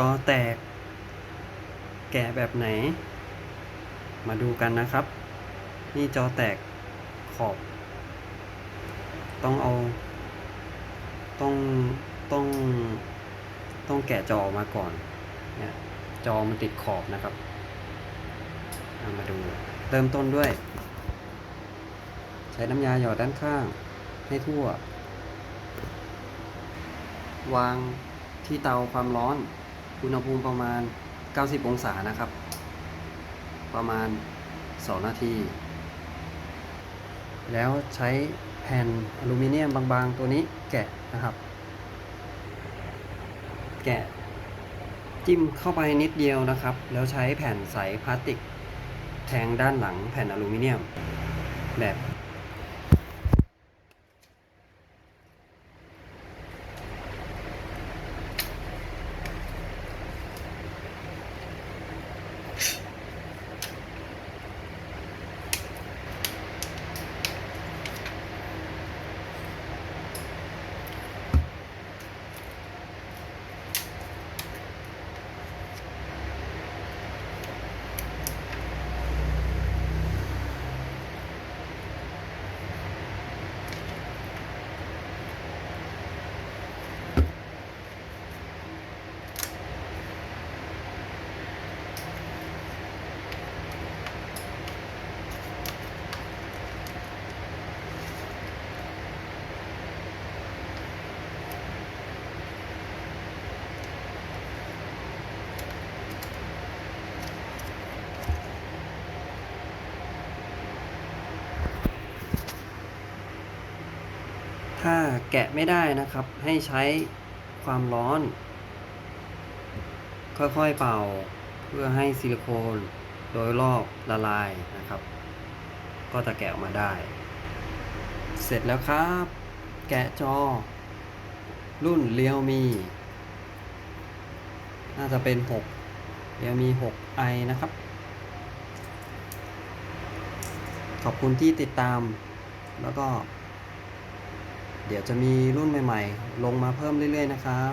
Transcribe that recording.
จอแตก แกะแบบไหน มาดูกันนะครับ นี่จอแตกขอบ ต้องเอา ต้องต้อง ต้องแกะจอออกมาก่อนเนี่ยจอมันติดขอบนะครับามาดูเริ่มต้นด้วย ใช้น้ำยาหยอดด้านข้าง ให้ทั่ว วางที่เตาความร้อน อุณหภูมิประมาณ 90 องศานะครับ ประมาณ 2 นาที แล้วใช้แผ่นอลูมิเนียมบางๆ ตัวนี้แกะนะครับ แกะจิ้มเข้าไปนิดเดียวนะครับ แล้วใช้แผ่นใสพลาสติกแทงด้านหลังแผ่นอลูมิเนียมแบบ ถ้าแกะไม่ได้นะครับ ให้ใช้ความร้อน ค่อยๆเป่า เพื่อให้ซิลิโคนโดยรอบละลายนะครับ ก็จะแกะออกมาได้ เสร็จแล้วครับ แกะจอ รุ่นเรียวมี น่าจะเป็น 6เรียวมี 6i นะครับ ขอบคุณที่ติดตามแล้วก็ เดี๋ยวจะมีรุ่นใหม่ ๆ ลงมาเพิ่มเรื่อย ๆ นะครับ